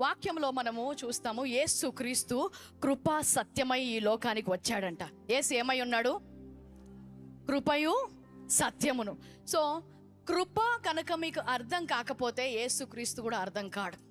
వాక్యంలో మనము చూస్తాము యేసు క్రీస్తు కృపా సత్యమై ఈ లోకానికి వచ్చాడంట. ఏసు ఏమై ఉన్నాడు? కృపయు సత్యమును. సో కృప కనుక మీకు అర్థం కాకపోతే యేసుక్రీస్తు కూడా అర్థం కాడు.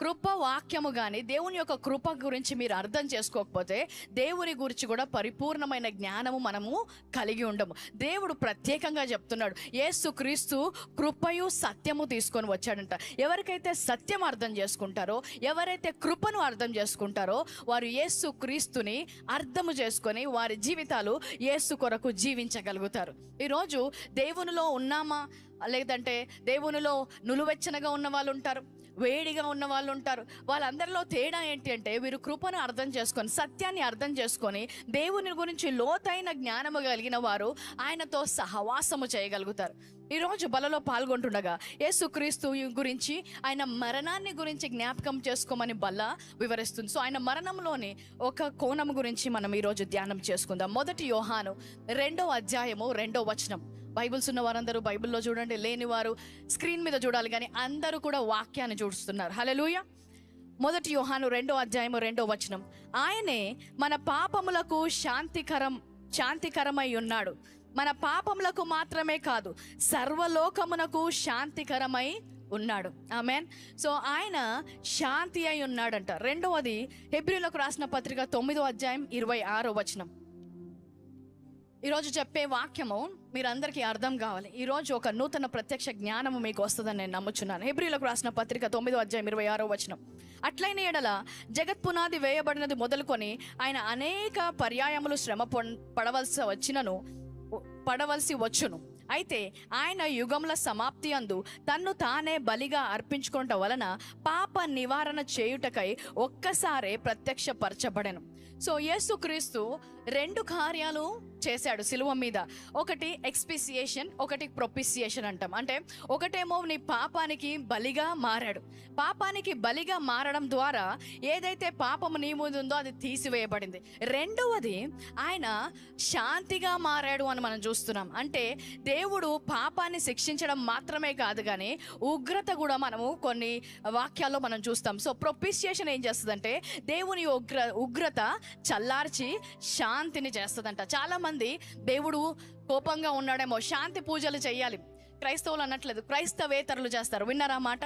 కృప వాక్యము కానీ దేవుని యొక్క కృప గురించి మీరు అర్థం చేసుకోకపోతే దేవుని గురించి కూడా పరిపూర్ణమైన జ్ఞానము మనము కలిగి ఉండము. దేవుడు ప్రత్యేకంగా చెప్తున్నాడు ఏసు క్రీస్తు కృపయు సత్యము తీసుకొని వచ్చాడంట. ఎవరికైతే సత్యం అర్థం చేసుకుంటారో ఎవరైతే కృపను అర్థం చేసుకుంటారో వారు ఏసు క్రీస్తుని అర్థము చేసుకొని వారి జీవితాలు ఏసు కొరకు జీవించగలుగుతారు. ఈరోజు దేవునిలో ఉన్నామా? లేదంటే దేవునిలో నులువెచ్చనగా ఉన్న వాళ్ళు ఉంటారు వేడిగా ఉన్న వాళ్ళు ఉంటారు. వాళ్ళందరిలో తేడా ఏంటి అంటే వీరు కృపను అర్థం చేసుకొని సత్యాన్ని అర్థం చేసుకొని దేవుని గురించి లోతైన జ్ఞానము కలిగిన వారు ఆయనతో సహవాసము చేయగలుగుతారు. ఈరోజు బలలో పాల్గొంటుండగా యేసుక్రీస్తు గురించి ఆయన మరణాన్ని గురించి జ్ఞాపకం చేసుకోమని బల్ల వివరిస్తుంది. సో ఆయన మరణంలోని ఒక కోణం గురించి మనం ఈరోజు ధ్యానం చేసుకుందాం. మొదటి యోహాను రెండో అధ్యాయము రెండో వచనం. బైబిల్స్ ఉన్న వారందరూ బైబిల్లో చూడండి లేని వారు స్క్రీన్ మీద చూడాలి కానీ అందరూ కూడా వాక్యాన్ని చూస్తున్నారు హలలుయ మొదటి యోహాను రెండో అధ్యాయము రెండో వచనం. ఆయనే మన పాపములకు శాంతికరం శాంతికరమై ఉన్నాడు. మన పాపములకు మాత్రమే కాదు సర్వలోకమునకు శాంతికరమై ఉన్నాడు. ఆమెన్. సో ఆయన శాంతి అయి ఉన్నాడంట. రెండవది హెబ్రిలకు రాసిన పత్రిక తొమ్మిదో అధ్యాయం ఇరవై ఆరో వచనం. ఈరోజు చెప్పే వాక్యము మీరందరికీ అర్థం కావాలి. ఈరోజు ఒక నూతన ప్రత్యక్ష జ్ఞానము మీకు వస్తుందని నేను నమ్ముచున్నాను. హెబ్రిలకు రాసిన పత్రిక తొమ్మిదో అధ్యాయం ఇరవై ఆరో వచనం. అట్లైన ఎడల జగత్పునాది వేయబడినది మొదలుకొని ఆయన అనేక పర్యాయములు శ్రమ పడవలసి వచ్చినను పడవలసి వచ్చును. అయితే ఆయన యుగముల సమాప్తి అందు తన్ను తానే బలిగా అర్పించుకోవటం వలన పాప నివారణ చేయుటకై ఒక్కసారే ప్రత్యక్షపరచబడెను. సో యేసుక్రీస్తు రెండు కార్యాలు చేశాడు సిలువ మీద. ఒకటి ఎక్స్పిసియేషన్ ఒకటి ప్రొపిసియేషన్ అంటాం. అంటే ఒకటేమో నీ పాపానికి బలిగా మారాడు. పాపానికి బలిగా మారడం ద్వారా ఏదైతే పాపము నీ ముందు ఉందో అది తీసివేయబడింది. రెండవది ఆయన శాంతిగా మారాడు అని మనం చూస్తున్నాం. అంటే దేవుడు పాపాన్ని శిక్షించడం మాత్రమే కాదు కానీ ఉగ్రత కూడా మనము కొన్ని వాక్యాల్లో మనం చూస్తాం. సో ప్రొపిసియేషన్ ఏం చేస్తుందంటే దేవుని ఉగ్ర ఉగ్రత చల్లార్చి శాంతిని చేస్తుందంట. చాలా మంది దేవుడు కోపంగా ఉన్నాడేమో శాంతి పూజలు చేయాలి. క్రైస్తవులు అనట్లేదు క్రైస్తవేతరులు చేస్తారు. విన్నారా మాట?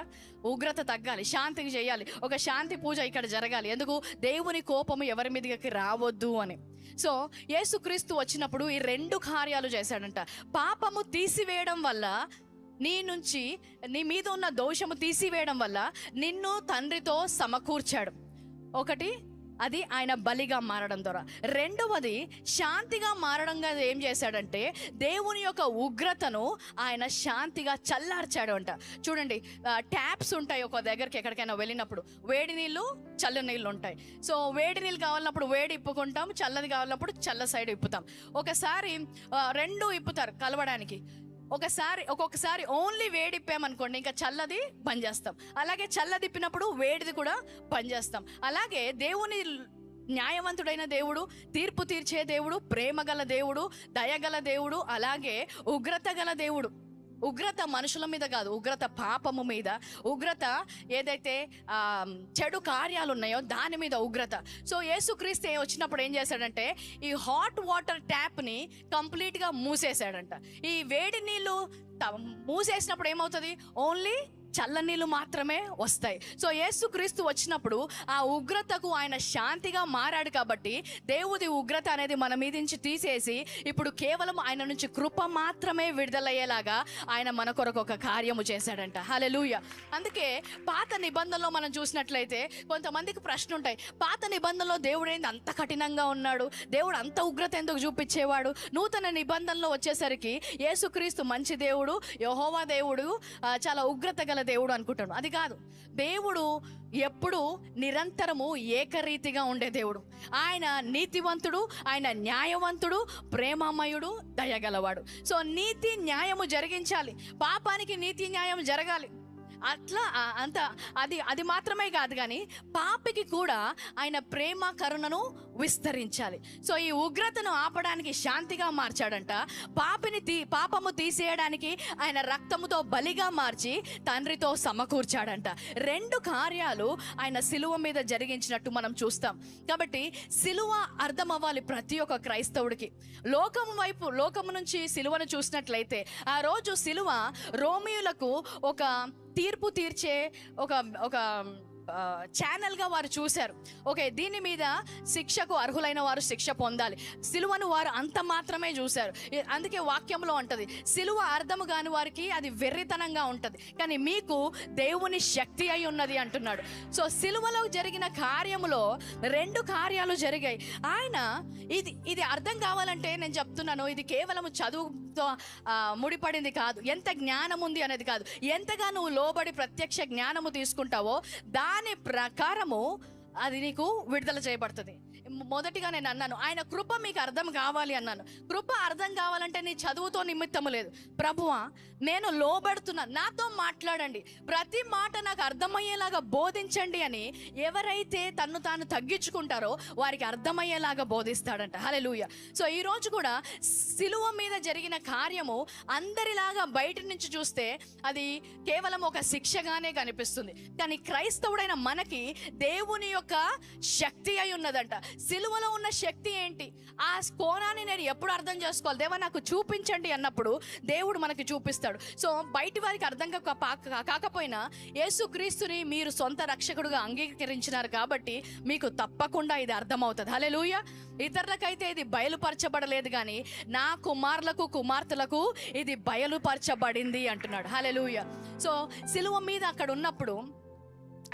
ఉగ్రత తగ్గాలి శాంతికి చేయాలి. ఒక శాంతి పూజ ఇక్కడ జరగాలి. ఎందుకు? దేవుని కోపము ఎవరి మీదకి రావద్దు అని. సో యేసుక్రీస్తు వచ్చినప్పుడు ఈ రెండు కార్యాలు చేశాడంట. పాపము తీసివేయడం వల్ల నీ నుంచి నీ మీద ఉన్న దోషము తీసివేయడం వల్ల నిన్ను తండ్రితో సమకూర్చాడు. ఒకటి అది ఆయన బలిగా మారడం ద్వారా. రెండవది శాంతిగా మారడంగా ఏం చేశాడంటే దేవుని యొక్క ఉగ్రతను ఆయన శాంతిగా చల్లార్చాడు అంట చూడండి ట్యాప్స్ ఉంటాయి ఒక దగ్గరికి ఎక్కడికైనా వెళ్ళినప్పుడు. వేడి నీళ్ళు చల్ల నీళ్ళు ఉంటాయి. సో వేడి నీళ్ళు కావాలన్నప్పుడు వేడి ఇప్పుకుంటాం చల్లది కావాలన్నప్పుడు చల్ల సైడ్ ఇప్పుతాం. ఒకసారి రెండు ఇప్పుతారు కలవడానికి. ఒకసారి ఒక్కొక్కసారి ఓన్లీ వేడిప్పామనుకోండి ఇంకా చల్లది బంద్ చేస్తాం. అలాగే చల్లదిప్పినప్పుడు వేడిది కూడా బంద్ చేస్తాం. అలాగే దేవుని న్యాయవంతుడైన దేవుడు తీర్పు తీర్చే దేవుడు ప్రేమ గల దేవుడు దయగల దేవుడు అలాగే ఉగ్రత గల దేవుడు ఉగ్రత మనుషుల మీద కాదు ఉగ్రత పాపము మీద. ఉగ్రత ఏదైతే చెడు కార్యాలు ఉన్నాయో దాని మీద ఉగ్రత. సో యేసుక్రీస్తు వచ్చినప్పుడు ఏం చేశాడంటే ఈ హాట్ వాటర్ ట్యాప్ని కంప్లీట్గా మూసేశాడంట. ఈ వేడి నీళ్ళు మూసేసినప్పుడు ఏమవుతుంది? ఓన్లీ చల్లనీళ్ళు మాత్రమే వస్తాయి. సో యేసుక్రీస్తు వచ్చినప్పుడు ఆ ఉగ్రతకు ఆయన శాంతిగా మారాడు కాబట్టి దేవుడి ఉగ్రత అనేది మన మీద నుంచి తీసేసి ఇప్పుడు కేవలం ఆయన నుంచి కృప మాత్రమే విడుదలయ్యేలాగా ఆయన మన కొరకు ఒక కార్యము చేశాడంట. హల్లెలూయా. అందుకే పాత నిబంధనలో మనం చూసినట్లయితే కొంతమందికి ప్రశ్న ఉంటాయి. పాత నిబంధనలో దేవుడు ఏంది అంత కఠినంగా ఉన్నాడు? దేవుడు అంత ఉగ్రత ఎందుకు చూపించేవాడు? నూతన నిబంధనలో వచ్చేసరికి యేసుక్రీస్తు మంచి దేవుడు యహోవా దేవుడు చాలా ఉగ్రత గల దేవుడు అనుకుంటాడు. అది కాదు. దేవుడు ఎప్పుడు నిరంతరము ఏకరీతిగా ఉండే దేవుడు. ఆయన నీతివంతుడు ఆయన న్యాయవంతుడు ప్రేమమయుడు దయగలవాడు. సో నీతి న్యాయము జరిగించాలి. పాపానికి నీతి న్యాయం జరగాలి. అట్లా అంత అది అది మాత్రమే కాదు కానీ పాపికి కూడా ఆయన ప్రేమ కరుణను విస్తరించాలి. సో ఈ ఉగ్రతను ఆపడానికి శాంతిగా మార్చాడంట. పాపిని తీ పాపము తీసేయడానికి ఆయన రక్తముతో బలిగా మార్చి తండ్రితో సమకూర్చాడంట. రెండు కార్యాలు ఆయన సిలువ మీద జరిగించినట్టు మనం చూస్తాం. కాబట్టి సిలువ అర్థం అవ్వాలి ప్రతి ఒక్క క్రైస్తవుడికి. లోకము వైపు లోకము నుంచి సిలువను చూసినట్లయితే ఆ రోజు సిలువ రోమియులకు ఒక తీర్పు తీర్చే ఒక ఒక ఛానల్గా వారు చూశారు. ఓకే దీని మీద శిక్షకు అర్హులైన వారు శిక్ష పొందాలి. సిలువను వారు అంత మాత్రమే చూశారు. అందుకే వాక్యంలో ఉంటుంది సిలువ అర్థము కాని వారికి అది వెర్రితనంగా ఉంటుంది. కానీ మీకు దేవుని శక్తి అయి ఉన్నది అంటున్నాడు. సో సిలువలో జరిగిన కార్యములో రెండు కార్యాలు జరిగాయి. ఆయన ఇది ఇది అర్థం కావాలంటే నేను చెప్తున్నాను ఇది కేవలం చదువు ఆ, ముడిపడింది కాదు. ఎంత జ్ఞానం ఉంది అనేది కాదు. ఎంతగా నువ్వు లోబడి ప్రత్యక్ష జ్ఞానము తీసుకుంటావో దాని ప్రకారము అది నీకు విడుదల చేయబడుతుంది. మొదటిగా నేను అన్నాను ఆయన కృప మీకు అర్థం కావాలి అన్నాను. కృప అర్థం కావాలంటే నీ చదువుతో నిమిత్తం లేదు. ప్రభువా నేను లోబడుతున్నా. నాతో మాట్లాడండి. ప్రతి మాట నాకు అర్థమయ్యేలాగా బోధించండి అని ఎవరైతే తన్ను తాను తగ్గించుకుంటారో వారికి అర్థమయ్యేలాగా బోధిస్తాడంట. హలే లూయ సో ఈ రోజు కూడా సిలువ మీద జరిగిన కార్యము అందరిలాగా బయట నుంచి చూస్తే అది కేవలం ఒక శిక్షగానే కనిపిస్తుంది. కానీ క్రైస్తవుడైన మనకి దేవుని యొక్క శక్తి అయి ఉన్నదంట. సిలువలో ఉన్న శక్తి ఏంటి? ఆ కోణాన్ని నేను ఎప్పుడు అర్థం చేసుకోవాలి? దేవా నాకు చూపించండి అన్నప్పుడు దేవుడు మనకి చూపిస్తాడు. సో బయటి వారికి అర్థం కాక కాకపోయినా యేసుక్రీస్తుని మీరు సొంత రక్షకుడుగా అంగీకరించినారు కాబట్టి మీకు తప్పకుండా ఇది అర్థమవుతుంది. హలే లూయ ఇతరులకైతే ఇది బయలుపరచబడలేదు కానీ నా కుమారులకు కుమార్తెలకు ఇది బయలుపరచబడింది అంటున్నాడు. హలే సో సిలువ మీద అక్కడ ఉన్నప్పుడు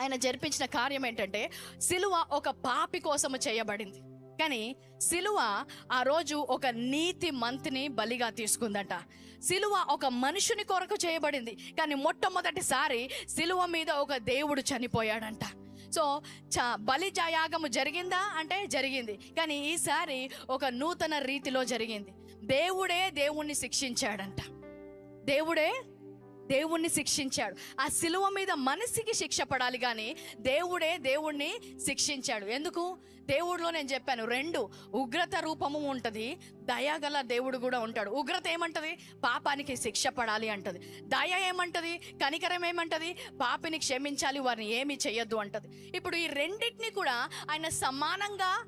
ఆయన జరిపించిన కార్యం ఏంటంటే సిలువ ఒక పాపి కోసము చేయబడింది. కానీ సిలువ ఆ రోజు ఒక నీతి మంత్ని బలిగా తీసుకుందంట. సిలువ ఒక మనుషుని కొరకు చేయబడింది. కానీ మొట్టమొదటిసారి సిలువ మీద ఒక దేవుడు చనిపోయాడంట. సో చ బలి యాగము జరిగిందా? అంటే జరిగింది. కానీ ఈసారి ఒక నూతన రీతిలో జరిగింది. దేవుడే దేవుణ్ణి శిక్షించాడంట. దేవుడే దేవుణ్ణి శిక్షించాడు. ఆ శిలువ మీద మనిషికి శిక్ష పడాలి కానీ దేవుడే దేవుణ్ణి శిక్షించాడు. ఎందుకు? దేవుడిలో నేను చెప్పాను రెండు ఉగ్రత రూపము ఉంటుంది దయగల దేవుడు కూడా ఉంటాడు. ఉగ్రత ఏమంటది? పాపానికి శిక్ష పడాలి అంటది. దయ ఏమంటది? కనికరం ఏమంటది? పాపిని క్షమించాలి వారిని ఏమీ చేయొద్దు అంటది. ఇప్పుడు ఈ రెండింటిని కూడా ఆయన సమానంగా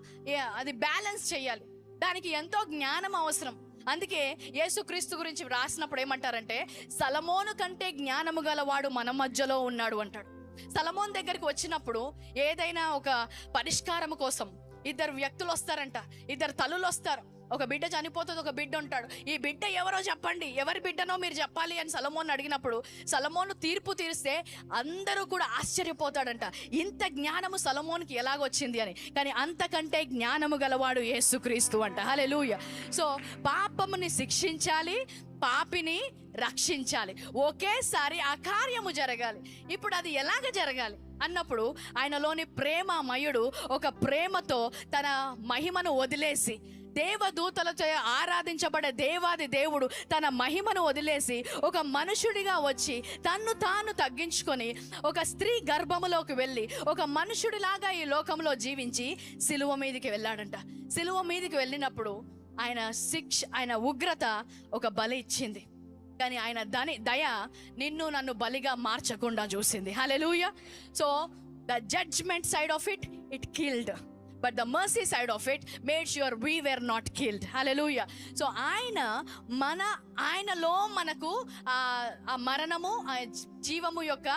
అది బ్యాలెన్స్ చేయాలి. దానికి ఎంతో జ్ఞానం అవసరం. అందుకే యేసుక్రీస్తు గురించి రాసినప్పుడు ఏమంటారంటే సలమోను కంటే జ్ఞానము గలవాడు మన మధ్యలో ఉన్నాడు అంటాడు. సలమోన్ దగ్గరికి వచ్చినప్పుడు ఏదైనా ఒక పరిష్కారం కోసం ఇద్దరు వ్యక్తులు వస్తారంట ఇద్దరు తల్లులు వస్తారు. ఒక బిడ్డ చనిపోతుంది ఒక బిడ్డ ఉంటాడు. ఈ బిడ్డ ఎవరో చెప్పండి. ఎవరి బిడ్డనో మీరు చెప్పాలి అని సలమోన్ అడిగినప్పుడు సలమోను తీర్పు తీరిస్తే అందరూ కూడా ఆశ్చర్యపోతాడంట. ఇంత జ్ఞానము సలమోన్కి ఎలాగొచ్చింది అని. కానీ అంతకంటే జ్ఞానము గలవాడు యేసుక్రీస్తు అంట. లూయ సో పాపముని శిక్షించాలి పాపిని రక్షించాలి. ఒకేసారి ఆ కార్యము జరగాలి. ఇప్పుడు అది ఎలాగ జరగాలి? అన్నప్పుడు ఆయనలోని ప్రేమ మయుడు ఒక ప్రేమతో తన మహిమను వదిలేసి దేవదూతలతో ఆరాధించబడే దేవాది దేవుడు తన మహిమను వదిలేసి ఒక మనుషుడిగా వచ్చి తన్ను తాను తగ్గించుకొని ఒక స్త్రీ గర్భములోకి వెళ్ళి ఒక మనుషుడిలాగా ఈ లోకంలో జీవించి సిలువ మీదకి వెళ్ళాడంట. సిలువ మీదకి వెళ్ళినప్పుడు ఆయన శిక్ష ఆయన ఉగ్రత ఒక బలి ఇచ్చింది. కానీ ఆయన దని దయ నిన్ను నన్ను బలిగా మార్చకుండా చూసింది. Hallelujah so the judgment side of it it killed but the mercy side of it made sure we were not killed hallelujah so ఆయన మన ఆయనలో మనకు ఆ మరణము ఆ జీవము యొక్క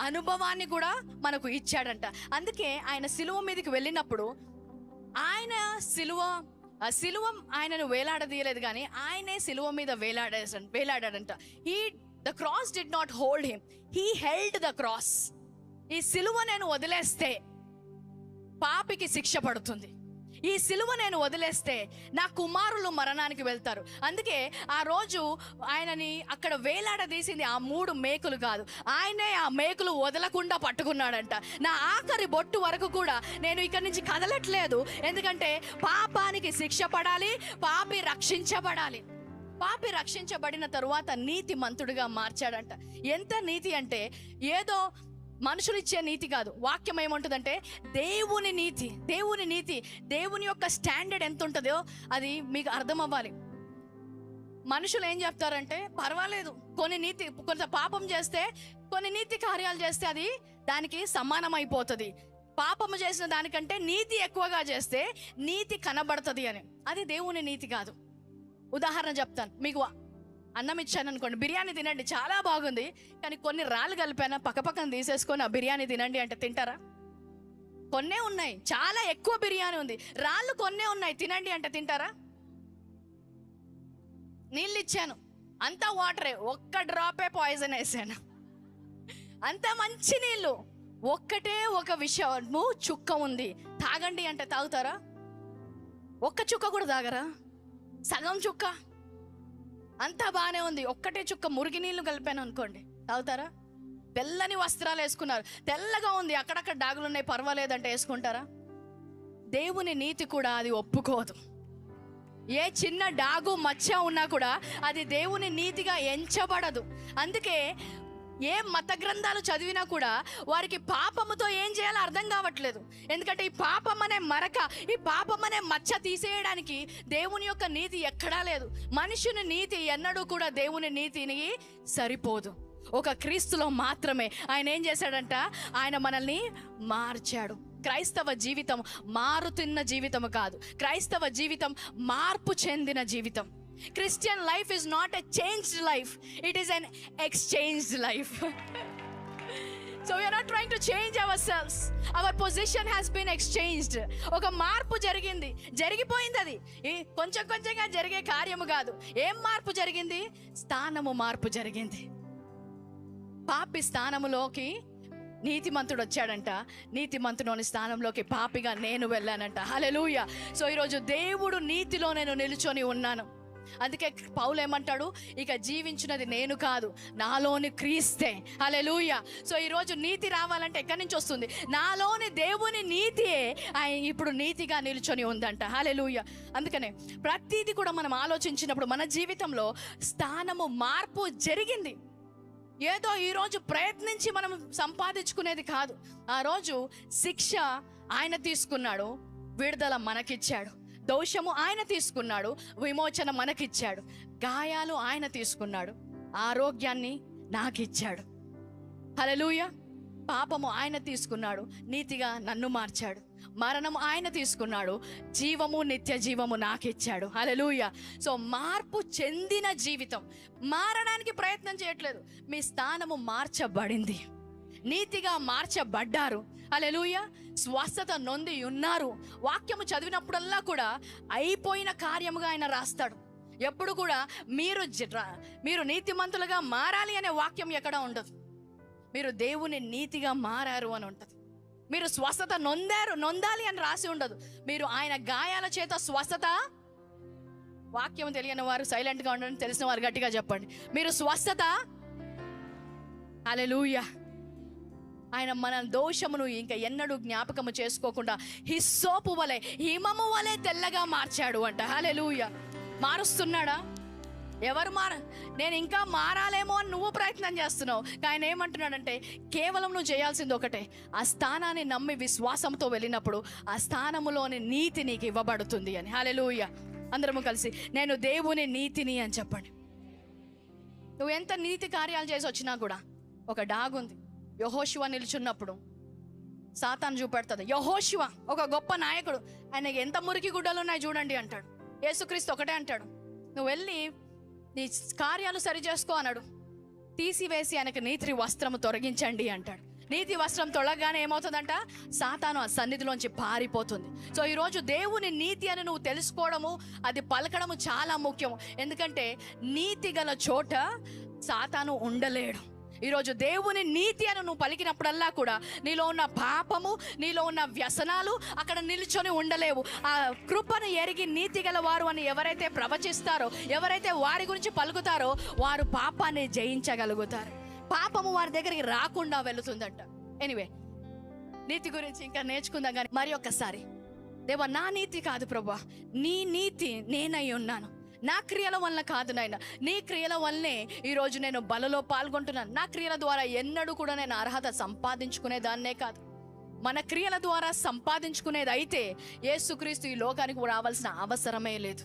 అనుభవాన్ని కూడా మనకు ఇచ్చాడంట. అందుకే ఆయన సిలువ మీదకి వెళ్ళినప్పుడు ఆయన సిలువ సిలువ ఆయనను వేలాడదీయలేదు కానీ ఆయనే సిలువ మీద వేలాడే వేలాడాడంట. He the cross did not hold him he held the cross ఈ సిలువ నేను వదిలేస్తే పాపికి శిక్ష పడుతుంది. ఈ సిలువ నేను వదిలేస్తే నా కుమారులు మరణానికి వెళ్తారు. అందుకే ఆ రోజు ఆయనని అక్కడ వేలాడదీసింది ఆ మూడు మేకులు కాదు. ఆయనే ఆ మేకులు వదలకుండా పట్టుకున్నాడంట. నా ఆఖరి బొట్టు వరకు కూడా నేను ఇక్కడి నుంచి కదలట్లేదు. ఎందుకంటే పాపానికి శిక్ష పడాలి పాపి రక్షించబడాలి. పాపి రక్షించబడిన తరువాత నీతి మంతుడిగా మార్చాడంట. ఎంత నీతి అంటే ఏదో మనుషులు ఇచ్చే నీతి కాదు. వాక్యం ఏముంటుందంటే దేవుని నీతి దేవుని నీతి దేవుని యొక్క స్టాండర్డ్ ఎంత ఉంటుందో అది మీకు అర్థం అవ్వాలి మనుషులు ఏం చెప్తారంటే పర్వాలేదు. కొన్ని నీతి కొంత పాపం చేస్తే కొన్ని నీతి కార్యాలు చేస్తే అది దానికి సమానం అయిపోతుంది పాపము చేసిన దానికంటే నీతి ఎక్కువగా చేస్తే నీతి కనబడుతుంది అని. అది దేవుని నీతి కాదు. ఉదాహరణ చెప్తాను. మీకు అన్నం ఇచ్చాను అనుకోండి బిర్యానీ తినండి చాలా బాగుంది. కానీ కొన్ని రాళ్ళు కలిపాను పక్కపక్కన తీసేసుకొని ఆ బిర్యానీ తినండి అంటే తింటారా? కొన్నే ఉన్నాయి చాలా ఎక్కువ బిర్యానీ ఉంది. రాళ్ళు కొన్నే ఉన్నాయి తినండి అంటే తింటారా? నీళ్ళు ఇచ్చాను అంతా వాటరే ఒక్క డ్రాపే పాయిజన్ వేసాను. అంత మంచి నీళ్ళు ఒక్కటే ఒక విషయము చుక్క ఉంది. తాగండి అంటే తాగుతారా? ఒక్క చుక్క కూడా తాగరా? సగం చుక్క? అంతా బాగానే ఉంది. ఒక్కటే చుక్క మురిగి నీళ్ళు కలిపాను అనుకోండి. తాగుతారా? తెల్లని వస్త్రాలు వేసుకున్నారు. తెల్లగా ఉంది. అక్కడక్కడ డాగులు ఉన్నాయి పర్వాలేదంటే వేసుకుంటారా? దేవుని నీతి కూడా అది ఒప్పుకోదు. ఏ చిన్న డాగు మచ్చ ఉన్నా కూడా అది దేవుని నీతిగా ఎంచబడదు. అందుకే ఏ మత గ్రంథాలు చదివినా కూడా వారికి పాపముతో ఏం చేయాలో అర్థం కావట్లేదు. ఎందుకంటే ఈ పాపం అనే మరక ఈ పాపం అనే మచ్చ తీసేయడానికి దేవుని యొక్క నీతి ఎక్కడా లేదు. మనుషుని నీతి ఎన్నడూ కూడా దేవుని నీతిని సరిపోదు. ఒక క్రీస్తులో మాత్రమే ఆయన ఏం చేశాడంట? ఆయన మనల్ని మార్చాడు. క్రైస్తవ జీవితం మారుతున్న జీవితం కాదు. క్రైస్తవ జీవితం మార్పు చెందిన జీవితం. Christian life is not a changed life it is an exchanged life so you're not trying to change our selves our position has been exchanged ఒక మార్పు జరిగింది. జరిగిపోయింది అది. ఈ కొంచెం కొంచెంగా జరిగే కార్యము కాదు. ఏం మార్పు జరిగింది? స్థానము మార్పు జరిగింది. పాపి స్థానములోకి నీతిమంతుడు వచ్చాడంట. నీతిమంతులోని స్థానంలోకి పాపిగా నేను వెళ్ళానంట. హలెలూయ సో ఈరోజు దేవుడు నీతిలో నేను నిలుచొని ఉన్నాను. అందుకే పౌలు ఏమంటాడు? ఇక జీవించినది నేను కాదు నాలోని క్రీస్తే. హలెలూయ సో ఈరోజు నీతి రావాలంటే ఎక్కడి నుంచి వస్తుంది? నాలోని దేవుని నీతియే ఆయన ఇప్పుడు నీతిగా నిలుచొని ఉందంట. హలెలూయ అందుకనే ప్రతిదీ కూడా మనం ఆలోచించినప్పుడు మన జీవితంలో స్థానము మార్పు జరిగింది. ఏదో ఈరోజు ప్రయత్నించి మనం సంపాదించుకునేది కాదు. ఆ రోజు శిక్ష ఆయన తీసుకున్నాడు విడుదల మనకిచ్చాడు. దోషము ఆయన తీసుకున్నాడు విమోచన మనకిచ్చాడు గాయాలు ఆయన తీసుకున్నాడు ఆరోగ్యాన్ని నాకిచ్చాడు. హలలుయ పాపము ఆయన తీసుకున్నాడు నీతిగా నన్ను మార్చాడు. మరణము ఆయన తీసుకున్నాడు జీవము నిత్య జీవము నాకిచ్చాడు. హలలుయ సో మార్పు చెందిన జీవితం. మారడానికి ప్రయత్నం చేయట్లేదు. మీ స్థానము మార్చబడింది. నీతిగా మార్చబడ్డారు. అలెలుయ స్వస్థత నొంది ఉన్నారు. వాక్యము చదివినప్పుడల్లా కూడా అయిపోయిన కార్యముగా ఆయన రాస్తాడు. ఎప్పుడు కూడా మీరు మీరు నీతిమంతులుగా మారాలి అనే వాక్యం ఎక్కడ ఉండదు. మీరు దేవుని నీతిగా మారారు అని ఉంటుంది. మీరు స్వస్థత నొందారు నొందాలి అని రాసి ఉండదు. మీరు ఆయన గాయాల చేత స్వస్థత వాక్యం తెలియని వారు సైలెంట్గా ఉండడం తెలిసిన వారు గట్టిగా చెప్పండి. మీరు స్వస్థత అలెలుయా ఆయన మన దోషమును ఇంకా ఎన్నడూ జ్ఞాపకము చేసుకోకుండా హిస్సోపు వలె హిమము వలె తెల్లగా మార్చాడు అంట. హలెలూయ మారుస్తున్నాడా? ఎవరు మార నేను ఇంకా మారాలేమో అని నువ్వు ప్రయత్నం చేస్తున్నావు. ఆయన ఏమంటున్నాడంటే కేవలం నువ్వు చేయాల్సింది ఒకటే. ఆ స్థానాన్ని నమ్మి విశ్వాసంతో వెళ్ళినప్పుడు ఆ స్థానములోని నీతి నీకు ఇవ్వబడుతుంది అని. హలెలూయ అందరము కలిసి నేను దేవుని నీతిని అని చెప్పండి. నువ్వు ఎంత నీతి కార్యాలు చేసి వచ్చినా కూడా ఒక డాగ్ ఉంది యహోశివ నిలుచున్నప్పుడు సాతాను చూపెడుతుంది. యహోశివ ఒక గొప్ప నాయకుడు. ఆయన ఎంత మురికి గుడ్డలు ఉన్నాయి చూడండి అంటాడు. యేసుక్రీస్తు ఒకటే అంటాడు. నువ్వు వెళ్ళి నీ కార్యాలు సరి చేసుకో అన్నాడు. తీసివేసి ఆయనకు నీతి వస్త్రము తొలగించండి అంటాడు. నీతి వస్త్రం తొలగగానే ఏమవుతుందంట? సాతాను ఆ సన్నిధిలోంచి పారిపోతుంది. సో ఈరోజు దేవుని నీతి అని నువ్వు తెలుసుకోవడము అది పలకడము చాలా ముఖ్యం ఎందుకంటే నీతి గల చోట సాతాను ఉండలేడు. ఈరోజు దేవుని నీతి అని నువ్వు పలికినప్పుడల్లా కూడా నీలో ఉన్న పాపము నీలో ఉన్న వ్యసనాలు అక్కడ నిల్చొని ఉండలేవు. ఆ కృపను ఎరిగి నీతి గలవారు అని ఎవరైతే ప్రవచిస్తారో ఎవరైతే వారి గురించి పలుకుతారో వారు పాపాన్ని జయించగలుగుతారు. పాపము వారి దగ్గరికి రాకుండా వెళుతుందంట. ఎనివే నీతి గురించి ఇంకా నేర్చుకుందాం కానీ మరి ఒక్కసారి. దేవా నా నీతి కాదు ప్రభా. నీ నీతి నేనై ఉన్నాను. నా క్రియల వలన కాదు నాయన. నీ క్రియల వల్లనే ఈరోజు నేను బలలో పాల్గొంటున్నాను. నా క్రియల ద్వారా ఎన్నడూ కూడా నేను అర్హత సంపాదించుకునే దాన్నే కాదు. మన క్రియల ద్వారా సంపాదించుకునేది అయితే ఏసుక్రీస్తు ఈ లోకానికి రావాల్సిన అవసరమే లేదు.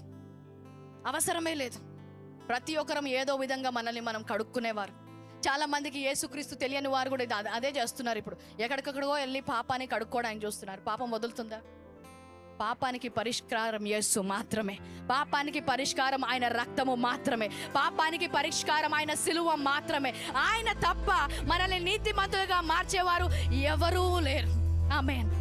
అవసరమే లేదు. ప్రతి ఒక్కరం ఏదో విధంగా మనల్ని మనం కడుక్కునేవారు. చాలా మందికి యేసుక్రీస్తు తెలియని వారు కూడా అదే- అదే చేస్తున్నారు ఇప్పుడు. ఎక్కడికక్కడికో వెళ్ళి పాపాన్ని కడుక్కోవడానికి చూస్తున్నారు. పాపం వదులుతుందా? పాపానికి పరిష్కారం యేసు మాత్రమే. పాపానికి పరిష్కారం ఆయన రక్తము మాత్రమే. పాపానికి పరిష్కారం ఆయన సిలువ మాత్రమే. ఆయన తప్ప మనల్ని నీతిమంతులుగా మార్చేవారు ఎవరూ లేరు. ఆమెన్.